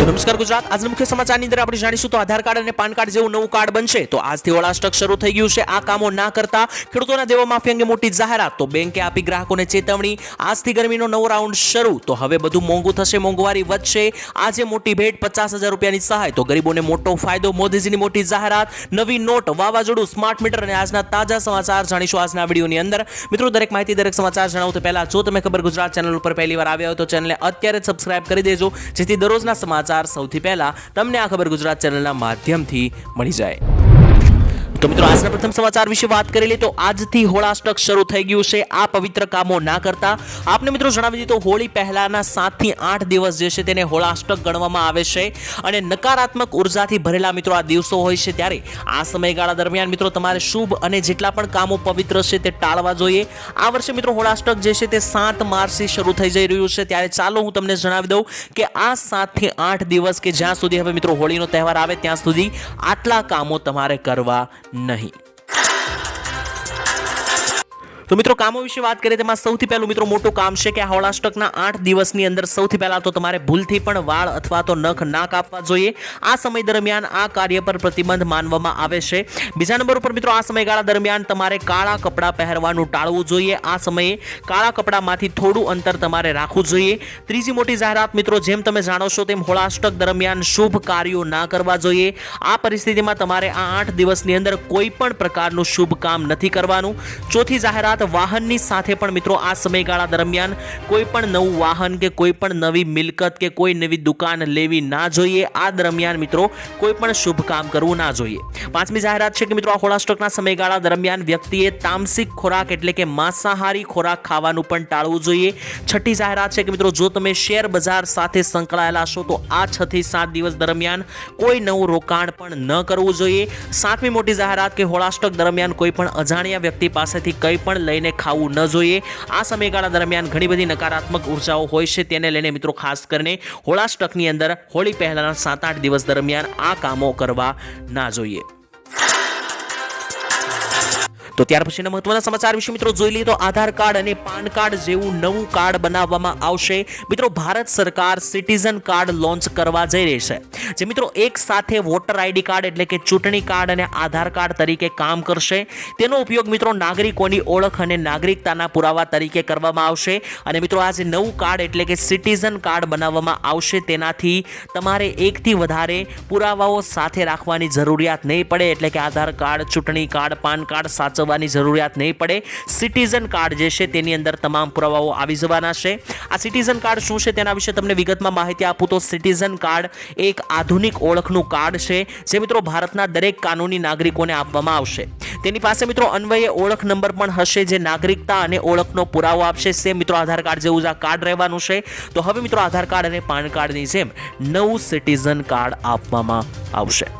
નમસ્કાર ગુજરાત. આજના મુખ્ય સમાચારની અંદર આપણે જાણીશું તો આધાર કાર્ડ અને પાન કાર્ડ જેવું નવું કાર્ડ બનશે. તો આજથી હોળાષ્ટક શરૂ થઈ ગયું છે. આ કામો ના કરતા ખેડૂતોના દેવા માફી અંગે મોટી જાહેરાત. તો બેંકે આપી ગ્રાહકોને ચેતવણી. આજથી ગરમીનો નવો રાઉન્ડ શરૂ. તો હવે બધું મોંઘું થશે, મોંઘવારી વધશે. આજે મોટી ભેટ પચાસ હજાર રૂપિયાની સહાય. તો ગરીબોને મોટો ફાયદો. મોદીજીની મોટી જાહેરાત. નવી નોટ, વાવાઝોડું, સ્માર્ટ મીટર અને આજના તાજા સમાચાર જાણીશું આજના વિડીયોની અંદર. મિત્રો, દરેક માહિતી, દરેક સમાચાર જણાવું તો પહેલા જો તમે ખબર ગુજરાત ચેનલ ઉપર પહેલી વાર આવ્યા હોય તો ચેનલને અત્યારે સબસ્ક્રાઇબ કરી દેજો, જેથી દરરોજના સમાચાર સૌથી પહેલા તમને આ ખબર ગુજરાત ચેનલના માધ્યમથી મળી જાય. તો મિત્રો, આજના પ્રથમ સમાચાર વિશે વાત કરી લઈએ તો આજથી હોળાષ્ટક શરૂ થઈ ગયું છે. આ પવિત્ર કામો ના કરતા આપને મિત્રો જણાવી દીધું હોળી પહેલાના સાતથી આઠ દિવસ જે છે તેને હોળાષ્ટક ગણવામાં આવે છે અને નકારાત્મક ઉર્જાથી ભરેલા મિત્રો આ દિવસો હોય છે ત્યારે આ સમયગાળા દરમિયાન મિત્રો તમારે શુભ અને જેટલા પણ કામો પવિત્ર છે તે ટાળવા જોઈએ. આ વર્ષે મિત્રો હોળાષ્ટક જે છે તે સાત માર્ચથી શરૂ થઈ જઈ રહ્યું છે. ત્યારે ચાલો હું તમને જણાવી દઉં કે આ સાતથી આઠ દિવસ કે જ્યાં સુધી હવે મિત્રો હોળીનો તહેવાર આવે ત્યાં સુધી આટલા કામો તમારે કરવા નહીં. તો મિત્રો, કામો વિશે વાત કરીએ તેમાં સૌથી પહેલું મિત્રો મોટું કામ છે કે આ હોળાષ્ટકના આઠ દિવસની અંદર સૌથી પહેલા તો તમારે ભૂલથી પણ વાળ અથવા તો નખ ના કાપવા જોઈએ. આ સમય દરમિયાન આ કાર્ય પર પ્રતિબંધ માનવામાં આવે છે. બીજા નંબર ઉપર મિત્રો, આ સમયગાળા દરમિયાન તમારે કાળા કપડાં પહેરવાનું ટાળવું જોઈએ. આ સમયે કાળા કપડામાંથી થોડું અંતર તમારે રાખવું જોઈએ. ત્રીજી મોટી જાહેરાત મિત્રો, જેમ તમે જાણો છો તેમ હોળાષ્ટક દરમિયાન શુભ કાર્યો ના કરવા જોઈએ. આ પરિસ્થિતિમાં તમારે આ આઠ દિવસની અંદર કોઈ પણ પ્રકારનું શુભ કામ નથી કરવાનું. ચોથી જાહેરાત વાહનની સાથે પણ મિત્રો આ સમયગાળા દરમિયાન કોઈ પણ નવું વાહન કે કોઈ પણ નવી મિલકત કે કોઈ નવી દુકાન લેવી ના જોઈએ. આ દરમિયાન મિત્રો કોઈ પણ શુભ કામ કરવું ના જોઈએ. પાંચમી જાહેરાત છે કે મિત્રો આ હોળાષ્ટકના સમયગાળા દરમિયાન વ્યક્તિએ તામસિક ખોરાક એટલે કે માંસાહારી ખોરાક ખાવાનું પણ ટાળવું જોઈએ. છઠ્ઠી જાહેરાત છે કે મિત્રો જો તમે શેર બજાર સાથે સંકળાયેલા છો તો આ છ થી સાત દિવસ દરમિયાન કોઈ નવું રોકાણ પણ ન કરવું જોઈએ. સાતમી મોટી જાહેરાત કે હોળાષ્ટક દરમિયાન કોઈ પણ અજાણ્યા વ્યક્તિ પાસેથી કંઈ પણ લઈને ખાવું ન જોઈએ. આ સમયગાળા દરમિયાન ઘણી બધી નકારાત્મક ઉર્જાઓ હોય છે, તેને લઈને મિત્રો ખાસ કરીને હોળાષ્ટકની અંદર હોળી પહેલાના સાત આઠ દિવસ દરમિયાન આ કામો કરવા ના જોઈએ. તો ત્યાર પછીના મહત્વના સમાચાર વિશે મિત્રો જોઈ લઈએ તો આધાર કાર્ડ અને પાન કાર્ડ જેવું નવું કાર્ડ બનાવવામાં આવશે. મિત્રો, ભારત સરકાર સિટીઝન કાર્ડ લોન્ચ કરવા જઈ રહી છે. જે મિત્રો એક સાથે વોટર આઈડી કાર્ડ એટલે કે ચૂંટણી કાર્ડ અને આધાર કાર્ડ તરીકે કામ કરશે. તેનો ઉપયોગ મિત્રો નાગરિકોની ઓળખ અને નાગરિકતાના પુરાવા તરીકે કરવામાં આવશે. અને મિત્રો, આ જે નવું કાર્ડ એટલે કે સિટીઝન કાર્ડ બનાવવામાં આવશે, તેનાથી તમારે એકથી વધારે પુરાવાઓ સાથે રાખવાની જરૂરિયાત નહીં પડે. એટલે કે આધાર કાર્ડ, ચૂંટણી કાર્ડ, પાન કાર્ડ સાચવવાની જરૂરિયાત નહીં પડે. સિટીઝન કાર્ડ જે છે તેની અંદર તમામ પુરાવાઓ આવી જવાના છે. આ સિટીઝન કાર્ડ શું છે તેના વિશે તમને વિગતમાં માહિતી આપું તો સિટીઝન કાર્ડ એક આધુનિક ઓળખનું કાર્ડ છે જે મિત્રો ભારતના દરેક કાનૂની નાગરિકોને આપવામાં આવશે. તેની પાસે મિત્રો અન્વયે ઓળખ નંબર પણ હશે જે નાગરિકતા અને ઓળખનો પુરાવો આપશે. સેમ મિત્રો આધાર કાર્ડ જેવું જ આ કાર્ડ રહેવાનું છે. તો હવે મિત્રો આધાર કાર્ડ અને પાન કાર્ડની જેમ નવું સિટીઝન કાર્ડ આપવામાં આવશે.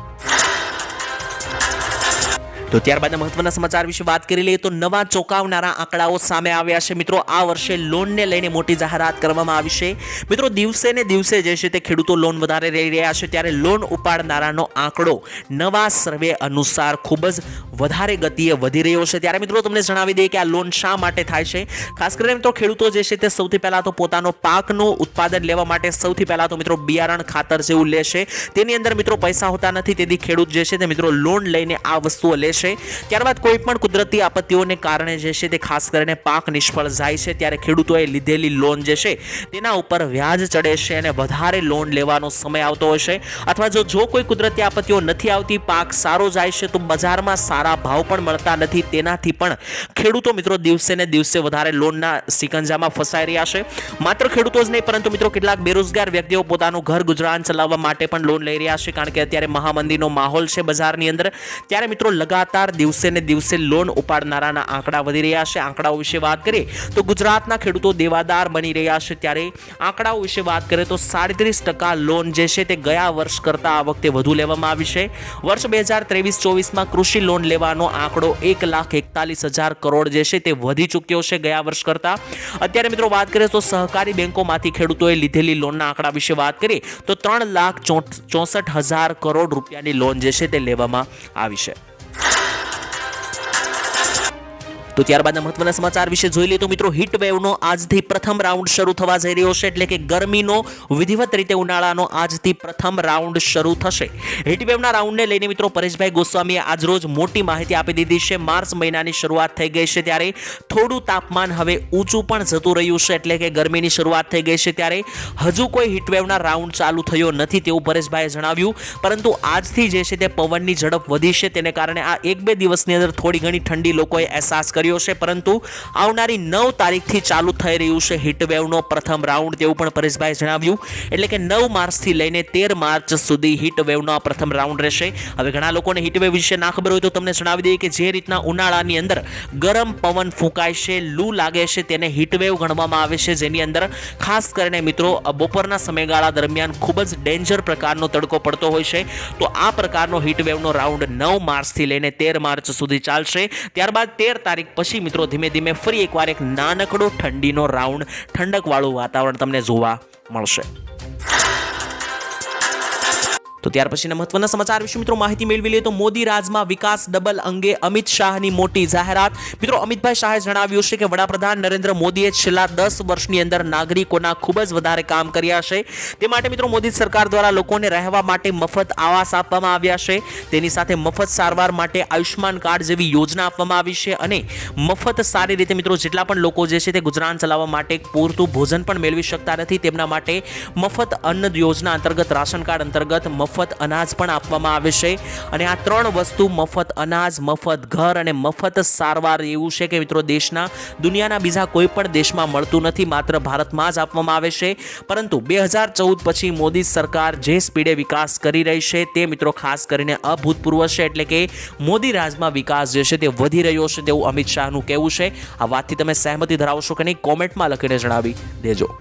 તો ત્યારબાદ મહત્વના સમાચાર વિશે વાત કરી લઈએ તો નવા ચોંકાવનારા આંકડાઓ સામે આવ્યા છે. મિત્રો, આ વર્ષે લોનને લઈને મોટી જાહેરાત કરવામાં આવી છે. મિત્રો, દિવસે ને દિવસે જે છે તે ખેડૂતો લોન વધારે લઈ રહ્યા છે ત્યારે લોન ઉપાડનારાનો આંકડો નવા સર્વે અનુસાર ખૂબ જ વધારે ગતિએ વધી રહ્યો છે. ત્યારે મિત્રો, તમને જણાવી દઈએ કે આ લોન શા માટે થાય છે? ખાસ કરીને મિત્રો, ખેડૂતો જે છે તે સૌથી પહેલાં તો પોતાનો પાકનું ઉત્પાદન લેવા માટે સૌથી પહેલાં તો મિત્રો બિયારણ ખાતર જેવું લેશે તેની અંદર મિત્રો, પૈસા હોતા નથી. તેથી ખેડૂત જે છે તે મિત્રો લોન લઈને આ વસ્તુઓ લેશે છે. ત્યારબાદ કોઈ પણ કુદરતી આપત્તિઓને કારણે જે છે તે ખાસ કરીને પાક નિષ્ફળ જાય છે, ત્યારે ખેડૂતોએ લીધેલી લોન જે છે તેના ઉપર વ્યાજ ચડે છે અને વધારે લોન લેવાનો સમય આવતો હોય છે. અથવા જો જો કોઈ કુદરતી આપત્તિઓ નથી આવતી, પાક સારો જાય છે, તો બજારમાં સારા ભાવ પણ મળતા નથી. તેનાથી પણ ખેડૂતો મિત્રો દિવસે ને દિવસે વધારે લોનના સિકંજામાં ફસાઈ રહ્યા છે. માત્ર ખેડૂતો જ નહીં, પરંતુ મિત્રો કેટલાક બેરોજગાર વ્યક્તિઓ પોતાનું ઘર ગુજરાન ચલાવવા માટે પણ લોન લઈ રહ્યા છે, કારણ કે અત્યારે મહામંદીનો માહોલ છે બજારની અંદર. ત્યારે મિત્રો લગાતાર દિવસે ને દિવસે લોન ઉપાડનારાના આંકડા વધી રહ્યા છે. આંકડાઓ વિશે વાત કરીએ તો ગુજરાતના ખેડૂતો દેવાદાર બની રહ્યા છે ત્યારે આંકડાઓ વિશે વાત કરીએ તો સાડત્રીસ ટકા લોન જે છે તે ગયા વર્ષ કરતાં આ વખતે વધુ લેવામાં આવી છે. વર્ષ બે હજાર ત્રેવીસ ચોવીસમાં કૃષિ લોન લેવાનો આંકડો એક લાખ એકતાલીસ હજાર કરોડ જે છે તે વધી ચૂક્યો છે ગયા વર્ષ કરતાં. અત્યારે મિત્રો વાત કરીએ તો સહકારી બેંકોમાંથી ખેડૂતોએ લીધેલી લોનના આંકડા વિશે વાત કરીએ તો ત્રણ લાખ ચોસઠ હજાર કરોડ રૂપિયાની લોન જે છે તે લેવામાં આવી છે. તો ત્યારબાદના મહત્વના સમાચાર વિશે જોઈ લઈએ તો મિત્રો હીટ વેવનો આજથી પ્રથમ રાઉન્ડ શરૂ થવા જઈ રહ્યો છે, એટલે કે ગરમીનો વિધિવત રીતે ઉનાળાનો આજથી પ્રથમ રાઉન્ડ શરૂ થશે. હીટ વેવના રાઉન્ડને લઈને મિત્રો, પરેશભાઈ ગોસ્વામીએ આજરોજ મોટી માહિતી આપી દીધી છે. માર્ચ મહિનાની શરૂઆત થઈ ગઈ છે ત્યારે થોડું તાપમાન હવે ઊંચું પણ જતું રહ્યું છે, એટલે કે ગરમીની શરૂઆત થઈ ગઈ છે ત્યારે હજુ કોઈ હીટવેવના રાઉન્ડ ચાલુ થયો નથી તેવું પરેશભાઈએ જણાવ્યું. પરંતુ આજથી જે છે તે પવનની ઝડપ વધી છે, તેને કારણે આ એક બે દિવસની અંદર થોડી ઘણી ઠંડી લોકોએ અહેસાસ કર્યો છે, પરંતુ આવનારી નવ તારીખથી ચાલુ થઈ રહ્યું છે હીટવેવનો પ્રથમ રાઉન્ડ તેવું પણ પરેશભાઈએ જણાવ્યું. એટલે કે નવ માર્ચથી લઈને તેર માર્ચ સુધી હીટવેવનો આ પ્રથમ રાઉન્ડ રહેશે. હવે ઘણા લોકોને હીટવેવ વિશે ના ખબર હોય તો તમને જણાવી દઈએ કે જે રીતના ઉનાળાની અંદર ગરમ પવન ફૂંકાય છે, લૂ લાગે છે તેને હીટવેવ ગણવામાં આવે છે, જેની અંદર ખાસ કરીને મિત્રો બપોરના સમયગાળા દરમિયાન ખૂબ જ ડેન્જર પ્રકારનો તડકો પડતો હોય છે. તો આ પ્રકારનો હીટવેવનો રાઉન્ડ નવ માર્ચથી લઈને તેર માર્ચ સુધી ચાલશે. ત્યારબાદ તેર તારીખ પછી મિત્રો ધીમે ધીમે ફરી એકવાર એક નાનકડો ઠંડીનો રાઉન્ડ ઠંડકવાળું વાતાવરણ તમને જોવા મળશે. તો ત્યાર પછીના મહત્વના સમાચાર વિશે મિત્રો માહિતી મેળવી લઈએ તો મોદી રાજમાં વિકાસ ડબલ અંગે અમિત શાહની મોટી જાહેરાત. મિત્રો અમિતભાઈ શાહે જણાવ્યું છે કે વડાપ્રધાન નરેન્દ્ર મોદીએ છેલ્લા દસ વર્ષની અંદર નાગરિકોના ખૂબ જ વધારે કામ કર્યા છે. તે માટે મિત્રો મોદી સરકાર દ્વારા લોકોને રહેવા માટે મફત આવાસ આપવામાં આવ્યા છે. તેની સાથે મફત સારવાર માટે આયુષ્માન કાર્ડ જેવી યોજના આપવામાં આવી છે અને મફત સારી રીતે મિત્રો જેટલા પણ લોકો જે છે તે ગુજરાન ચલાવવા માટે પૂરતું ભોજન પણ મેળવી શકતા નથી. તેમના માટે મફત અન્ન યોજના અંતર્ગત રાશન કાર્ડ અંતર્ગત મફત અનાજ પણ આપવામાં આવે છે. અને આ ત્રણ વસ્તુ, મફત અનાજ, મફત ઘર અને મફત સારવાર એવું છે કે મિત્રો દેશના, દુનિયાના બીજા કોઈ પણ દેશમાં મળતું નથી, માત્ર ભારતમાં જ આપવામાં આવે છે. પરંતુ બે હજાર ચૌદ પછી મોદી સરકાર જે સ્પીડે વિકાસ કરી રહી છે તે મિત્રો ખાસ કરીને અભૂતપૂર્વ છે. એટલે કે મોદી રાજમાં વિકાસ જે છે તે વધી રહ્યો છે તેવું અમિત શાહનું કહેવું છે. આ વાતથી તમે સહેમતી ધરાવશો કે નહીં? કોમેન્ટમાં લખીને જણાવી દેજો.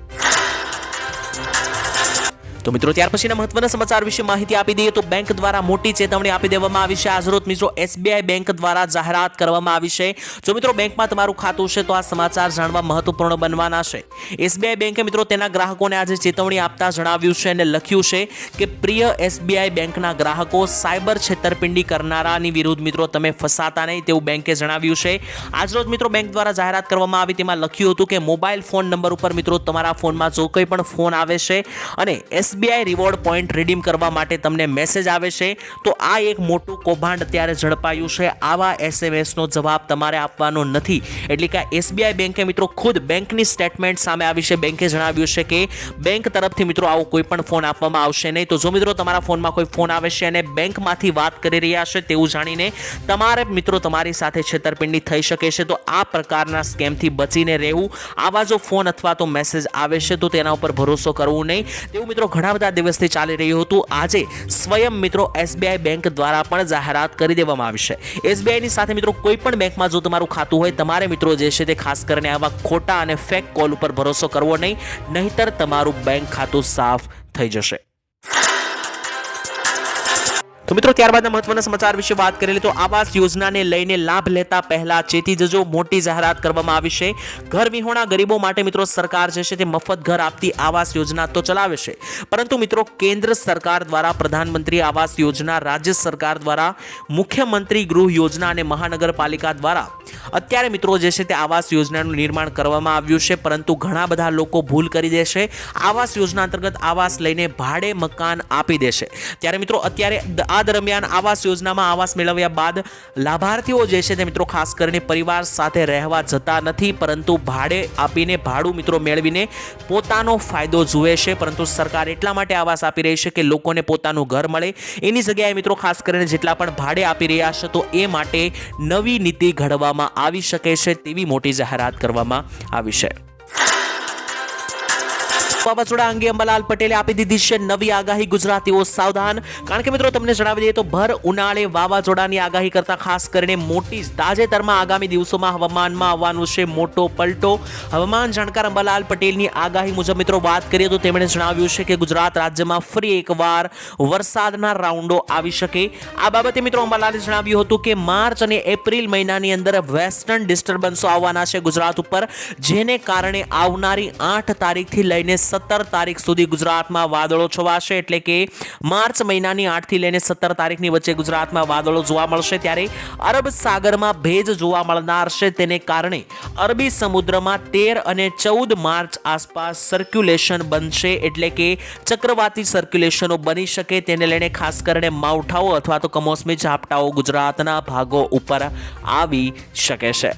તો મિત્રો, ત્યાર પછીના મહત્વના સમાચાર વિશે માહિતી આપી દઈએ તો બેંક દ્વારા મોટી ચેતવણી આપી દેવામાં આવી છે. આજરોજ મિત્રો એસબીઆઈ બેંક દ્વારા જાહેરાત કરવામાં આવી છે. જો મિત્રો, બેંકમાં તમારું ખાતું છે તો આ સમાચાર જાણવા મહત્વપૂર્ણ બનવાના છે. એસબીઆઈ બેંકે મિત્રો, તેના ગ્રાહકોને આજે ચેતવણી આપતા જણાવ્યું છે અને લખ્યું છે કે, પ્રિય એસબીઆઈ બેંકના ગ્રાહકો, સાયબર છેતરપિંડી કરનારાની વિરુદ્ધ મિત્રો, તમે ફસાતા નહીં, તેવું બેંકે જણાવ્યું છે. આજરોજ મિત્રો, બેંક દ્વારા જાહેરાત કરવામાં આવી તેમાં લખ્યું હતું કે, મોબાઈલ ફોન નંબર ઉપર મિત્રો, તમારા ફોનમાં જો કંઈ પણ ફોન આવે છે અને એસબીઆઈ રિવોર્ડ પોઈન્ટ રિડીમ કરવા માટે તમને મેસેજ આવે છે. તો આ એક મોટું કૌભાંડ અત્યારે ઝડપાયું છે. આવા એસએમએસનો જવાબ તમારે આપવાનો નથી. એટલે કે એસબીઆઈ બેંકે મિત્રો ખુદ બેંકની સ્ટેટમેન્ટ સામે આવી છે. બેંકે જણાવ્યું છે કે બેંક તરફથી મિત્રો આવો કોઈ પણ ફોન આપવામાં આવશે નહીં. તો જો મિત્રો તમારા ફોનમાં કોઈ ફોન આવે છે અને બેંકમાંથી વાત કરી રહ્યા છે તેવું જાણીને તમારે મિત્રો તમારી સાથે છેતરપિંડી થઈ શકે છે. તો આ પ્રકારના સ્કેમથી બચીને રહેવું. આવા જો ફોન અથવા તો મેસેજ આવે છે તો તેના ઉપર ભરોસો કરવો નહીં. તેવું મિત્રો ઘણા બધા દિવસથી ચાલી રહ્યું હતું. આજે સ્વયં મિત્રો એસબીઆઈ બેંક દ્વારા પણ જાહેરાત કરી દેવામાં આવી છે. એસબીઆઈની સાથે મિત્રો કોઈ પણ બેંકમાં જો તમારું ખાતું હોય, તમારે મિત્રો જે છે તે ખાસ કરીને આવા ખોટા અને ફેક કોલ ઉપર ભરોસો કરવો નહીં, નહીતર તમારું બેંક ખાતું સાફ થઈ જશે. તો મિત્રો, ત્યારબાદના મહત્વના સમાચાર વિશે વાત કરેલી તો આવાસ યોજનાને લઈને લાભ લેતા પહેલા ચેતી જજો મોટી જાહેરાત કરવામાં આવી છે. ઘર વિહોણા ગરીબો માટે મિત્રો સરકાર જે છે તે મફત ઘર આપતી આવાસ યોજના તો ચલાવે છે. પરંતુ મિત્રો, કેન્દ્ર સરકાર દ્વારા, પ્રધાનમંત્રી આવાસ યોજના, રાજ્ય સરકાર દ્વારા, મુખ્યમંત્રી ગૃહ યોજના અને મહાનગરપાલિકા દ્વારા અત્યારે મિત્રો જે છે તે આવાસ યોજનાનું નિર્માણ કરવામાં આવ્યું છે. પરંતુ ઘણા બધા લોકો ભૂલ કરી દેશે આવાસ યોજના અંતર્ગત આવાસ લઈને ભાડે મકાન આપી દેશે ત્યારે મિત્રો, અત્યારે દ- આ દરમિયાન આવાસ યોજનામાં આવાસ મેળવ્યા બાદ લાભાર્થીઓ જે છે તે મિત્રો ખાસ કરીને પરિવાર સાથે રહેવા જતા નથી, પરંતુ ભાડે આપીને ભાડું મિત્રો મેળવીને પોતાનો ફાયદો જુએ છે. પરંતુ સરકાર એટલા માટે આવાસ આપી રહી છે કે લોકોને પોતાનું ઘર મળે. એની જગ્યાએ મિત્રો ખાસ કરીને જેટલા પણ ભાડે આપી રહ્યા છે તો એ માટે નવી નીતિ ઘડવામાં આવી શકે છે તેવી મોટી જાહેરાત કરવામાં આવી છે. વાવાઝોડા અંગે અંબાલાલ પટેલે આપી દીધી છે નવી આગાહી. ગુજરાતીઓ સાવધાન. કારણ કે મિત્રો, તમને જણાવી દઈએ તો ભર ઉનાળે વાવાઝોડાની આગાહી કરતા ખાસ કરીને મોટી તાજેતરમાં આગામી દિવસોમાં હવામાનમાં આવવાનું છે મોટો પલટો. હવામાન જાણકાર અંબાલાલ પટેલની આગાહી મુજબ મિત્રો, વાત કરીએ તો તેમણે જણાવ્યું છે કે ગુજરાત રાજ્યમાં ફરી એકવાર વરસાદના રાઉન્ડો આવી શકે. આ બાબતે મિત્રો, અંબાલાલે જણાવ્યું હતું કે માર્ચ અને એપ્રિલ મહિનાની અંદર વેસ્ટર્ન ડિસ્ટર્બન્સો આવવાના છે ગુજરાત ઉપર, જેને કારણે આવનારી આઠ તારીખથી લઈને સત્તર તારીખ સુધી ગુજરાતમાં વાદળો છવાશે એટલે કે માર્ચ મહિનાની આઠથી લઈને સત્તર તારીખની વચ્ચે ગુજરાતમાં વાદળો જોવા મળશે ત્યારે અરબ સાગરમાં ભેજ જોવા મળનાર છે. તેને કારણે અરબી સમુદ્રમાં તેર અને ચૌદ માર્ચ આસપાસ સર્ક્યુલેશન બનશે એટલે કે ચક્રવાતી સર્ક્યુલેશનો બની શકે. તેને લઈને ખાસ કરીને માવઠાઓ અથવા તો કમોસમી ઝાપટાઓ ગુજરાતના ભાગો ઉપર આવી શકે છે.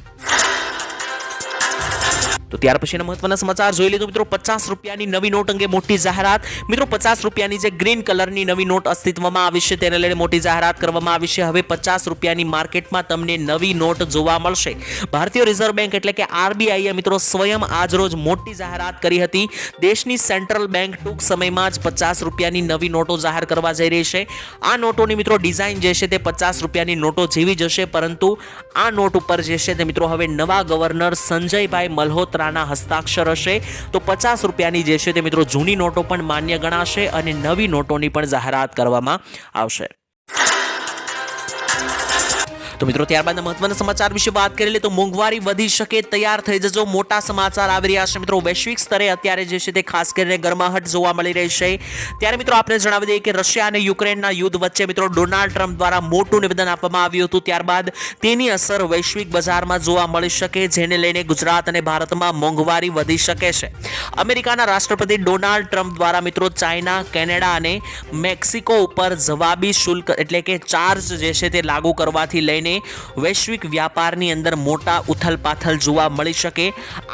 તો ત્યાર પછીના મહત્વના સમાચાર જોઈ લીધું મિત્રો. પચાસ રૂપિયાની નવી નોટ અંગે મોટી જાહેરાત. મિત્રો, પચાસ રૂપિયાની જે ગ્રીન કલરની નવી નોટ અસ્તિત્વમાં આવી છે તેને લઈને મોટી જાહેરાત કરવામાં આવી છે. હવે પચાસ રૂપિયાની માર્કેટમાં તમને નવી નોટ જોવા મળશે. ભારતીય રિઝર્વ બેંક એટલે કે આરબીઆઈએ મિત્રો સ્વયં આજરોજ મોટી જાહેરાત કરી હતી. દેશની સેન્ટ્રલ બેંક ટૂંક સમયમાં જ પચાસ રૂપિયાની નવી નોટો જાહેર કરવા જઈ રહી છે. આ નોટોની મિત્રો ડિઝાઇન જે છે તે પચાસ રૂપિયાની નોટો જેવી જશે પરંતુ આ નોટ ઉપર જે છે તે મિત્રો હવે નવા ગવર્નર સંજયભાઈ મલ્હોત્રાના હસ્તાક્ષર હશે. તો પચાસ રૂપિયાની જે છે તે મિત્રો જૂની નોટો પણ માન્ય ગણાશે અને નવી નોટોની પણ જાહેરાત કરવામાં આવશે. તો મિત્રો ત્યારબાદના મહત્વના સમાચાર વિશે વાત કરી લે તો મોંઘવારી વધી શકે, તૈયાર થઈ જજો. મોટા સમાચાર આવી રહ્યા છે મિત્રો. વૈશ્વિક સ્તરે અત્યારે જે છે તે ખાસ કરીને ગરમાહટ જોવા મળી રહી છે. ત્યારે મિત્રો, આપણે જણાવી દઈએ કે રશિયા અને યુક્રેનના યુદ્ધ વચ્ચે મિત્રો, ડોનાલ્ડ ટ્રમ્પ દ્વારા મોટું નિવેદન આપવામાં આવ્યું હતું. ત્યારબાદ તેની અસર વૈશ્વિક બજારમાં જોવા મળી શકે, જેને લઈને ગુજરાત અને ભારતમાં મોંઘવારી વધી શકે છે. અમેરિકાના રાષ્ટ્રપતિ ડોનાલ્ડ ટ્રમ્પ દ્વારા મિત્રો, ચાઇના, કેનેડા અને મેક્સિકો ઉપર જવાબી શુલ્ક એટલે કે ચાર્જ જે છે તે લાગુ કરવાથી લઈને વૈશ્વિક વ્યાપારની અંદર મોટા ઉથલપાથલ જોવા મળી શકે.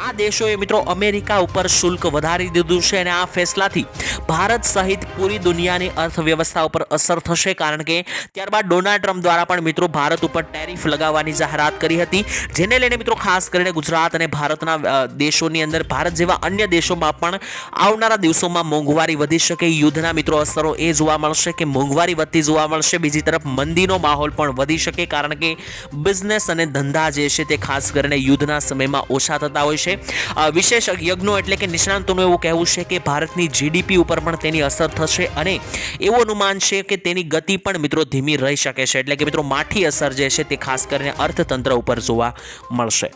આ દેશોએ મિત્રો અમેરિકા ઉપર શુલ્ક વધારી દીધું છે અને આ ફેસલાથી ભારત સહિત પૂરી દુનિયાની અર્થવ્યવસ્થા ઉપર અસર થશે કારણ કે ત્યારબાદ ડોનાલ્ડ ટ્રમ્પ દ્વારા પણ મિત્રો ભારત ઉપર ટેરિફ લગાવવાની જાહેરાત કરી હતી. જેને લઈને મિત્રો ખાસ કરીને ગુજરાત અને ભારતના દેશોની અંદર ભારત જેવા અન્ય દેશોમાં પણ આવનારા દિવસોમાં મોંઘવારી વધી શકે. યુદ્ધના મિત્રો અસરો એ જોવા મળશે કે મોંઘવારી વધતી જોવા મળશે. બીજી તરફ મંદીનો માહોલ પણ વધી શકે કારણ કે બિઝનેસ અને ધંધા જે છે તે ખાસ કરીને યુદ્ધના સમયમાં ઓછા થતા હોય છે. વિશેષ યજ્ઞો એટલે કે નિષ્ણાંતોનું એવું કહેવું છે કે ભારતની જીડીપી ઉપર પણ તેની અસર થશે અને એવું અનુમાન છે કે તેની ગતિ પણ મિત્રો ધીમી રહી શકે છે. એટલે કે મિત્રો માઠી અસર જે છે તે ખાસ કરીને અર્થતંત્ર ઉપર જોવા મળશે.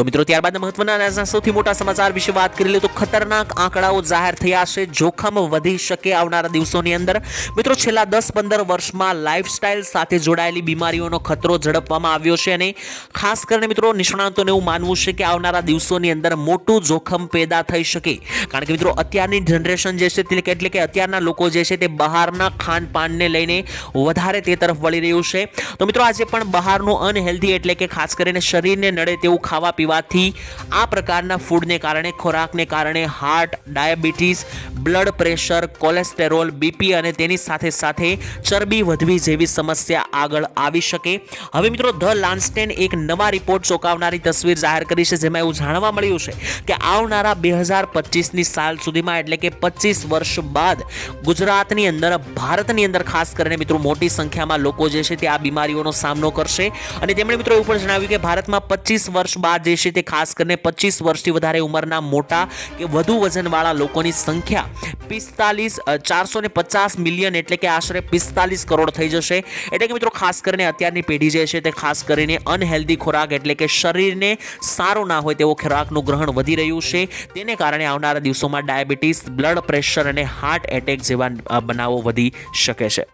તો મિત્રો, ત્યારબાદ મહત્વના સૌથી મોટા સમાચાર વિશે વાત કરી લે તો ખતરનાક આંકડાઓ જાહેર થયા છે. જોખમ વધી શકે આવનારા દિવસોની અંદર. મિત્રો, છેલ્લા દસ પંદર વર્ષમાં લાઇફસ્ટાઇલ સાથે જોડાયેલી બીમારીઓનો ખતરો ઝડપવામાં આવ્યો છે અને ખાસ કરીને મિત્રો, નિષ્ણાંતોને એવું માનવું છે કે આવનારા દિવસોની અંદર મોટું જોખમ પેદા થઈ શકે. કારણ કે મિત્રો, અત્યારની જનરેશન જે છે એટલે કે અત્યારના લોકો જે છે તે બહારના ખાનપાનને લઈને વધારે તે તરફ વળી રહ્યું છે. તો મિત્રો, આજે પણ બહારનું અનહેલ્ધી એટલે કે ખાસ કરીને શરીરને નડે તેવું ખાવા પીવાથી આ પ્રકારના ફૂડને કારણે, ખોરાકને કારણે heart diabetes blood pressure cholesterol BP અને તેની સાથે સાથે ચરબી વધવી જેવી સમસ્યા આગળ આવી શકે. હવે મિત્રો, ધ લાન્સ્ટેન એક નવા રિપોર્ટ ચોંકાવનારી તસવીર જાહેર કરી છે, જેમાં એવું જાણવા મળ્યું છે કે આવનારા બે હજાર પચીસની સાલ સુધીમાં, એટલે કે પચીસ વર્ષ બાદ, ગુજરાતની અંદર, ભારતની અંદર ખાસ કરીને મિત્રો, મોટી સંખ્યામાં લોકો જે છે તે આ બીમારીઓનો સામનો કરશે. અને તેમણે મિત્રો એવું પણ જણાવ્યું કે ભારતમાં પચીસ વર્ષ બાદ જે છે તે ખાસ કરીને પચીસ વર્ષથી વધારે ઉંમરના મોટા કે વધુ વજનવાળા લોકોની સંખ્યા પિસ્તાલીસ ચારસો ને પચાસ મિલિયન એટલે કે આશરે પિસ્તાલીસ કરોડ થઈ જશે. એટલે કે મિત્રો ખાસ કરીને અત્યારની પેઢી જે છે તે ખાસ કરીને અનહેલ્ધી ખોરાક એટલે કે શરીરને સારો ના હોય તેવો ખોરાકનું ગ્રહણ વધી રહ્યું છે. તેને કારણે આવનારા દિવસોમાં ડાયાબિટીસ, બ્લડ પ્રેશર અને હાર્ટ એટેક જેવા બનાવો વધી શકે છે.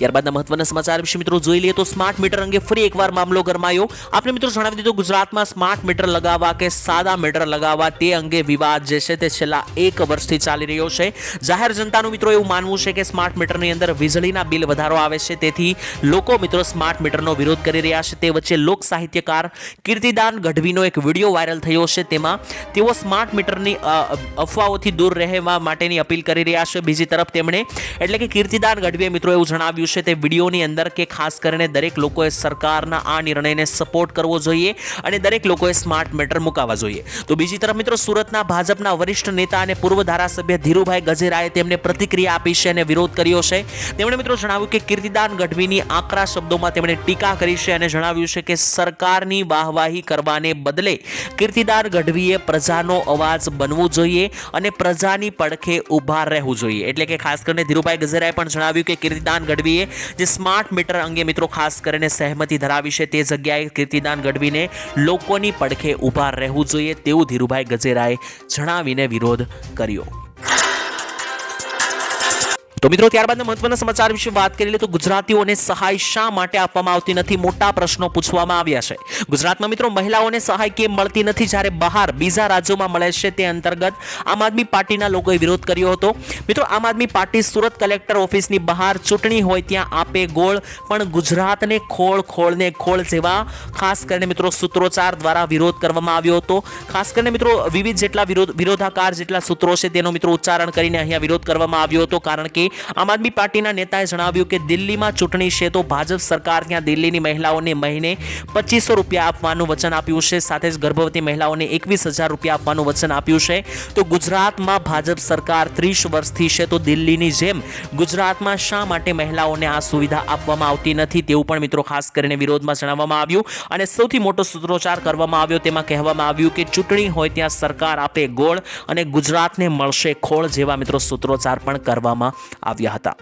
ત્યારબાદના મહત્વના સમાચાર વિશે મિત્રો જોઈ લઈએ તો સ્માર્ટ મીટર અંગે ફરી એકવાર મામલો ગરમાયો. આપણે મિત્રો જણાવી દીધું ગુજરાતમાં સ્માર્ટ મીટર લગાવવા કે સાદા મીટર લગાવવા તે અંગે વિવાદ જે છે તે છેલ્લા એક વર્ષથી ચાલી રહ્યો છે. જાહેર જનતાનું મિત્રો એવું માનવું છે કે સ્માર્ટ મીટરની અંદર વીજળીના બિલ વધારો આવે છે. તેથી લોકો મિત્રો સ્માર્ટ મીટરનો વિરોધ કરી રહ્યા છે. તે વચ્ચે લોક સાહિત્યકાર કીર્તિદાન ગઢવીનો એક વીડિયો વાયરલ થયો છે. તેમાં તેઓ સ્માર્ટ મીટરની અફવાઓથી દૂર રહેવા માટેની અપીલ કરી રહ્યા છે. બીજી તરફ તેમણે, એટલે કે કીર્તિદાન ગઢવીએ મિત્રો એવું જણાવ્યું છે તે વિડીયોની અંદર કે ખાસ કરીને દરેક લોકોએ સરકારના આ નિર્ણયને સપોર્ટ કરવો જોઈએ અને દરેક લોકોએ સ્માર્ટ મીટર મુકાવવા જોઈએ. તો બીજી તરફ મિત્રો સુરતના ભાજપના વરિષ્ઠ નેતા અને પૂર્વ ધારાસભ્ય ધીરુભાઈ ગજેરાએ તેમને પ્રતિક્રિયા આપી છે અને વિરોધ કર્યો છે. તેમણે મિત્રો જણાવ્યું કે કીર્તિદાન ગઢવીની આકરા શબ્દોમાં તેમણે ટીકા કરી છે અને જણાવ્યું છે કે સરકારની વાહવાહી કરવાને બદલે કીર્તિદાન ગઢવીએ પ્રજાનો અવાજ બનવું જોઈએ અને પ્રજાની પડખે ઊભા રહેવું જોઈએ. એટલે કે ખાસ કરીને ધીરુભાઈ ગજેરાએ પણ જણાવ્યું કે કીર્તિદાન ગઢવીએ જોઈએ જે સ્માર્ટ મીટર અંગે મિત્રો ખાસ કરીને સહેમતિ ધરાવી છે તે જગ્યાએ કીર્તિદાન ગઢવીને લોકોની પડખે ઊભા રહેવું જોઈએ તેવું ધીરુભાઈ ગજેરાએ જણાવીને વિરોધ કર્યો. તો મિત્રો, ત્યારબાદના મહત્વના સમાચાર વિશે વાત કરી લે તો ગુજરાતીઓને સહાય શા માટે આપવામાં આવતી નથી મોટા પ્રશ્નો પૂછવામાં આવ્યા છે. ગુજરાતમાં મિત્રો, મહિલાઓને સહાય કેમ મળતી નથી? જ્યારે બહાર બીજા રાજ્યોમાં મળે છે તે અંતર્ગત આમ આદમી પાર્ટીના લોકોએ વિરોધ કર્યો હતો. મિત્રો, આમ આદમી પાર્ટી સુરત કલેક્ટર ઓફિસની બહાર ચૂંટણી હોય ત્યાં આપે ગોળ, પણ ગુજરાતને ખોળ, ખોળને ખોળ જેવા ખાસ કરીને મિત્રો, સૂત્રોચ્ચાર દ્વારા વિરોધ કરવામાં આવ્યો હતો. ખાસ કરીને મિત્રો, વિવિધ જેટલા વિરોધ, વિરોધાકાર જેટલા સૂત્રો છે તેનો મિત્રો ઉચ્ચારણ કરીને અહીંયા વિરોધ કરવામાં આવ્યો હતો. કારણ કે આમ આદમી પાર્ટીના નેતાએ જણાવ્યું કે દિલ્હીમાં ચૂંટણી છે તો ભાજપ સરકાર ત્યાં દિલ્હીની મહિલાઓને મહિને પચીસો રૂપિયા આપવાનું વચન આપ્યું છે, સાથે જ ગર્ભવતી મહિલાઓને એકવીસ હજાર રૂપિયા આપવાનું વચન આપ્યું છે. તો ગુજરાતમાં ભાજપ સરકાર ત્રીસ વર્ષથી છે તો દિલ્હીની જેમ ગુજરાતમાં શા માટે મહિલાઓને આ સુવિધા આપવામાં આવતી નથી તેવું પણ મિત્રો ખાસ કરીને વિરોધમાં જણાવવામાં આવ્યું. અને સૌથી મોટો સૂત્રોચ્ચાર કરવામાં આવ્યો તેમાં કહેવામાં આવ્યું કે ચૂંટણી હોય ત્યાં સરકાર આપે ગોળ અને ગુજરાતને મળશે ખોળ જેવા મિત્રો સૂત્રોચ્ચાર પણ કરવામાં આવ્યા હતા.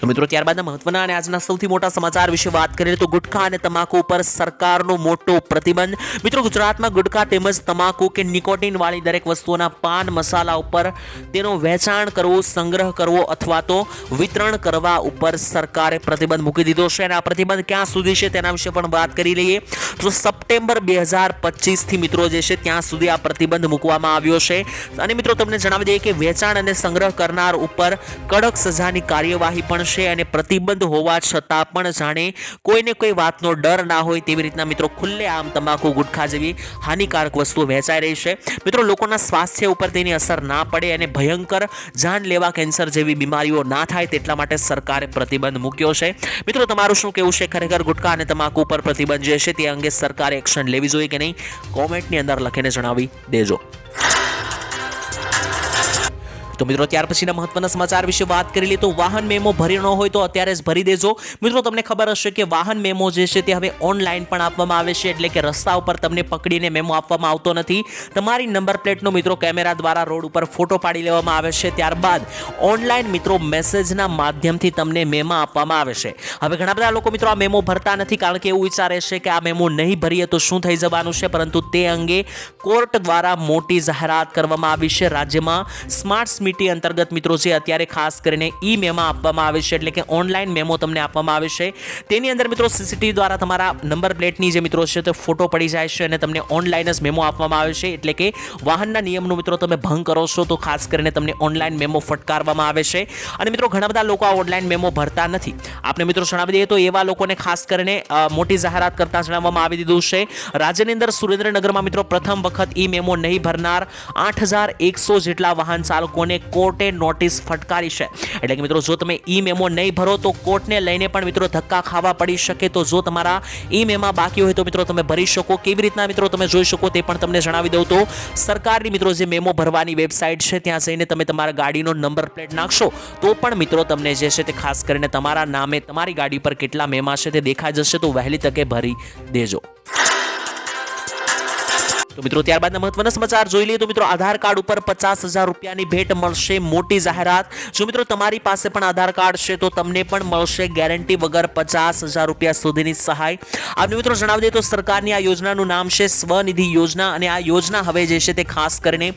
તો મિત્રો ત્યારબાદના મહત્વના અને આજના સૌથી મોટા સમાચાર વિશે વાત કરીએ તો ગુટખા અને તમાકુ ઉપર સરકારનો મોટો પ્રતિબંધ. મિત્રો, ગુજરાતમાં ગુટખા તેમજ તમાકુ કે નિકોટિનવાળી દરેક વસ્તુઓના પાન મસાલા ઉપર તેનો વેચાણ કરવું, સંગ્રહ કરવો અથવા તો વિતરણ કરવા ઉપર સરકારે પ્રતિબંધ મૂકી દીધો છે. અને આ પ્રતિબંધ ક્યાં સુધી છે તેના વિશે પણ વાત કરી લઈએ તો સપ્ટેમ્બર બે હજાર પચીસથી મિત્રો જે છે ત્યાં સુધી આ પ્રતિબંધ મૂકવામાં આવ્યો છે. અને મિત્રો, તમને જણાવી દઈએ કે વેચાણ અને સંગ્રહ કરનાર ઉપર કડક સજાની કાર્યવાહી પણ છે. અને પ્રતિબંધ હોવા છતાં પણ જાણે કોઈને કોઈ વાતનો ડર ના હોય તેવી રીતના મિત્રો ખુલ્લે આમ તમાકુ ગુટખા જેવી હાનિકારક વસ્તુઓ વહેંચાઈ રહી છે. મિત્રો, લોકોના સ્વાસ્થ્ય ઉપર તેની અસર ના પડે અને ભયંકર જાન લેવા કેન્સર જેવી બીમારીઓ ના થાય તેટલા માટે સરકારે પ્રતિબંધ મૂક્યો છે. મિત્રો, તમારું શું કેવું છે? ખરેખર ગુટખા અને તમાકુ ઉપર પ્રતિબંધ જે છે તે અંગે સરકારે એક્શન લેવી જોઈએ કે નહીં? કોમેન્ટની અંદર લખીને જણાવી દેજો. તો મિત્રો, ત્યાર પછીના મહત્વના સમાચાર વિશે વાત કરી લઈએ તો વાહન મેમો ભરી ન હોય તો અત્યારે જ ભરી દેજો. મિત્રો, તમને ખબર હશે કે વાહન મેમો જે છે તે હવે ઓનલાઈન પણ આપવામાં આવે છે, એટલે કે રસ્તા ઉપર તમને પકડીને મેમો આપવામાં આવતો નથી. તમારી નંબર પ્લેટનો મિત્રો કેમેરા દ્વારા રોડ ઉપર ફોટો પાડી લેવામાં આવે છે, ત્યારબાદ ઓનલાઈન મિત્રો મેસેજના માધ્યમથી તમને મેમા આપવામાં આવે છે. હવે ઘણા બધા લોકો મિત્રો આ મેમો ભરતા નથી, કારણ કે એવું વિચારે છે કે આ મેમો નહીં ભરીએ તો શું થઈ જવાનું છે, પરંતુ તે અંગે કોર્ટ દ્વારા મોટી જાહેરાત કરવામાં આવી છે. રાજ્યમાં સ્માર્ટ સમિતિ અંતર્ગત મિત્રો છે અત્યારે ખાસ કરીને ઈ મેમો આપવામાં આવે છે, એટલે કે ઓનલાઈન મેમો તમને આપવામાં આવે છે. તેની અંદર મિત્રો સીસીટીવી દ્વારા તમારા નંબર પ્લેટની જે મિત્રો છે તે ફોટો પડી જાય છે અને તમને ઓનલાઈન જ મેમો આપવામાં આવે છે, એટલે કે વાહનના નિયમનો મિત્રો તમે ભંગ કરો છો, તો ખાસ કરીને તમને ઓનલાઈન મેમો ફટકારવામાં આવે છે. અને મિત્રો ઘણા બધા લોકો આ ઓનલાઈન મેમો ભરતા નથી. આપણે મિત્રો જણાવી દઈએ તો એવા લોકોને ખાસ કરીને મોટી જાહેરાત કરતા જણાવવામાં આવી દીધું છે. રાજ્યની અંદર સુરેન્દ્રનગરમાં મિત્રો પ્રથમ વખત ઈ મેમો નહીં ભરનાર આઠ જેટલા વાહન ચાલકોને કોર્ટે નોટિસ ફટકારી છે. એટલે કે મિત્રો, જો તમે ઈ મેમો નહીં ભરો તો કોર્ટને લઈને પણ મિત્રો ધક્કા ખાવા પડી શકે. તો જો તમારા ઈ મેમા બાકી હોય તો મિત્રો તમે ભરી શકો. કેવી રીતના મિત્રો તમે જોઈ શકો તે પણ તમને જણાવી દઉં તો, સરકારની મિત્રો જે મેમો ભરવાની વેબસાઇટ છે, ત્યાં જઈને તમે તમારા ગાડીનો નંબર પ્લેટ નાખશો, તો પણ મિત્રો તમને જે છે તે ખાસ કરીને તમારા નામે તમારી ગાડી પર કેટલા મેમા છે તે દેખાઈ જશે, તો વહેલી તકે ભરી દેજો. તો મિત્રો, ત્યારબાદના મહત્વના સમાચાર જોઈ લઈએ તો મિત્રો, આધાર કાર્ડ ઉપર પચાસ હજાર રૂપિયાની ભેટ મળશે મોટી જાહેરાત. જો મિત્રો, તમારી પાસે પણ આધાર કાર્ડ છે, તો તમને પણ મળશે ગેરંટી વગર પચાસ હજાર રૂપિયા સુધીની સહાય. આપને મિત્રો જણાવી દઈએ તો સરકારની આ યોજનાનું નામ છે સ્વનિધિ યોજના અને આ યોજના હવે જે છે તે ખાસ કરીને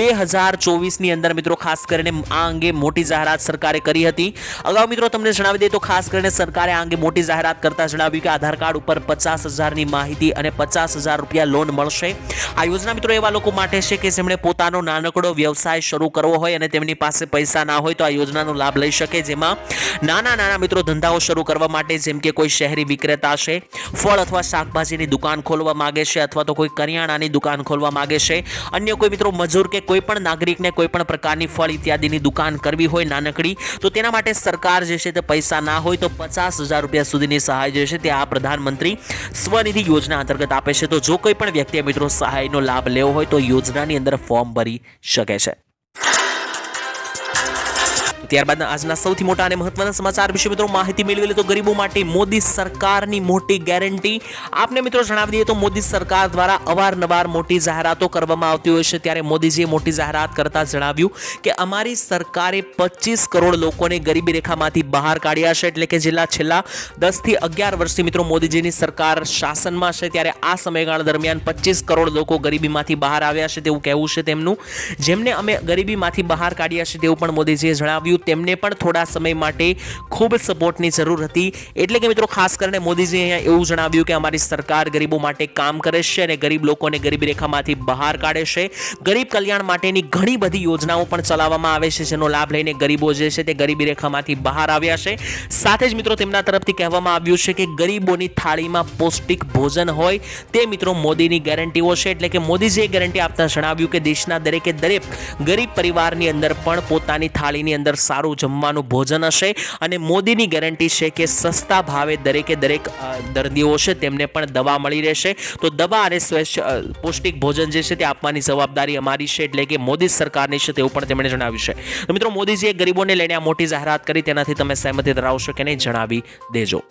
બે હજાર ચોવીસની અંદર મિત્રો, ખાસ કરીને આ અંગે મોટી જાહેરાત સરકારે કરી હતી. અગાઉ મિત્રો તમને જણાવી દઈએ તો ખાસ કરીને સરકારે આ અંગે મોટી જાહેરાત કરતા જણાવ્યું કે આધાર કાર્ડ ઉપર પચાસ હજારની માહિતી અને પચાસ હજાર રૂપિયા લોન મળશે. આ યોજના મિત્રો એવા લોકો માટે છે કે જેમણે પોતાનો નાનકડો વ્યવસાય શરૂ કરવો હોય અને તેમની પાસે પૈસા ના હોય તો આ યોજનાનો લાભ લઈ શકે. જેમાં નાના નાના મિત્રો ધંધાઓ શરૂ કરવા માટે જેમ કે કોઈ શહેરી વિક્રેતા છે, ફળ અથવા શાકભાજીની દુકાન ખોલવા માગે છે અથવા તો કોઈ કરિયાણાની દુકાન ખોલવા માગે છે. અન્ય કોઈ મિત્રો મજૂર કે કોઈ પણ નાગરિકને કોઈ પણ પ્રકારની ફળ ઇત્યાદિની દુકાન કરવી હોય નાનકડી, તો તેના માટે સરકાર જે છે તે પૈસા ના હોય તો પચાસ હજાર રૂપિયા સુધીની સહાય જે છે તે આ પ્રધાનમંત્રી સ્વનિધિ યોજના અંતર્ગત આપે છે. તો જો કોઈ પણ વ્યક્તિએ મિત્રો સહાયનો લાભ લેવો હોય તો યોજનાની અંદર ફોર્મ ભરી શકે છે. ત્યારબાદ આજના સૌથી મોટા અને મહત્વના સમાચાર વિશે મિત્રો માહિતી મેળવી લે તો ગરીબો માટે મોદી સરકારની મોટી ગેરંટી. આપને મિત્રો જણાવી દઈએ તો મોદી સરકાર દ્વારા અવારનવાર મોટી જાહેરાતો કરવામાં આવતી હોય છે. ત્યારે મોદીજીએ મોટી જાહેરાત કરતા જણાવ્યું કે અમારી સરકારે પચીસ કરોડ લોકોને ગરીબી રેખામાંથી બહાર કાઢ્યા છે. એટલે કે જેલા છેલ્લા દસથી અગિયાર વર્ષથી મિત્રો મોદીજીની સરકાર શાસનમાં છે. ત્યારે આ સમયગાળા દરમિયાન પચીસ કરોડ લોકો ગરીબીમાંથી બહાર આવ્યા છે તેવું કહેવું છે તેમનું. જેમને અમે ગરીબીમાંથી બહાર કાઢ્યા છે તેવું પણ મોદીજીએ જણાવ્યું. તેમને પણ થોડા સમય માટે ખૂબ સપોર્ટની જરૂર હતી. એટલે કે મિત્રો, ખાસ કરીને મોદીજીએ અહીંયા એવું જણાવ્યું કે અમારી સરકાર ગરીબો માટે કામ કરે છે અને ગરીબ લોકોને ગરીબી રેખામાંથી બહાર કાઢે છે. ગરીબ કલ્યાણ માટેની ઘણી બધી યોજનાઓ પણ ચલાવવામાં આવે છે, જેનો લાભ લઈને ગરીબો જે છે તે ગરીબી રેખામાંથી બહાર આવ્યા છે. સાથે જ મિત્રો, તેમના તરફથી કહેવામાં આવ્યું છે કે ગરીબોની થાળીમાં પૌષ્ટિક ભોજન હોય તે મિત્રો મોદીની ગેરંટીઓ છે. એટલે કે મોદીજીએ ગેરંટી આપતા જણાવ્યું કે દેશના દરેકે દરેક ગરીબ પરિવારની અંદર પણ પોતાની થાળીની અંદર સારું જમવાનું ભોજન હશે અને મોદીની ગેરંટી છે કે સસ્તા ભાવે દરેકે દરેક દર્દીઓ છે તેમને પણ દવા મળી રહેશે. તો દવા અને સ્વચ્છ પૌષ્ટિક ભોજન જે છે તે આપવાની જવાબદારી અમારી છે એટલે કે મોદી સરકારની છે તેવું પણ તેમણે જણાવ્યું છે. તો મિત્રો મોદીજીએ ગરીબોને લઈને આ મોટી જાહેરાત કરી, તેનાથી તમે સહેમતી ધરાવશો કે નહીં જણાવી દેજો.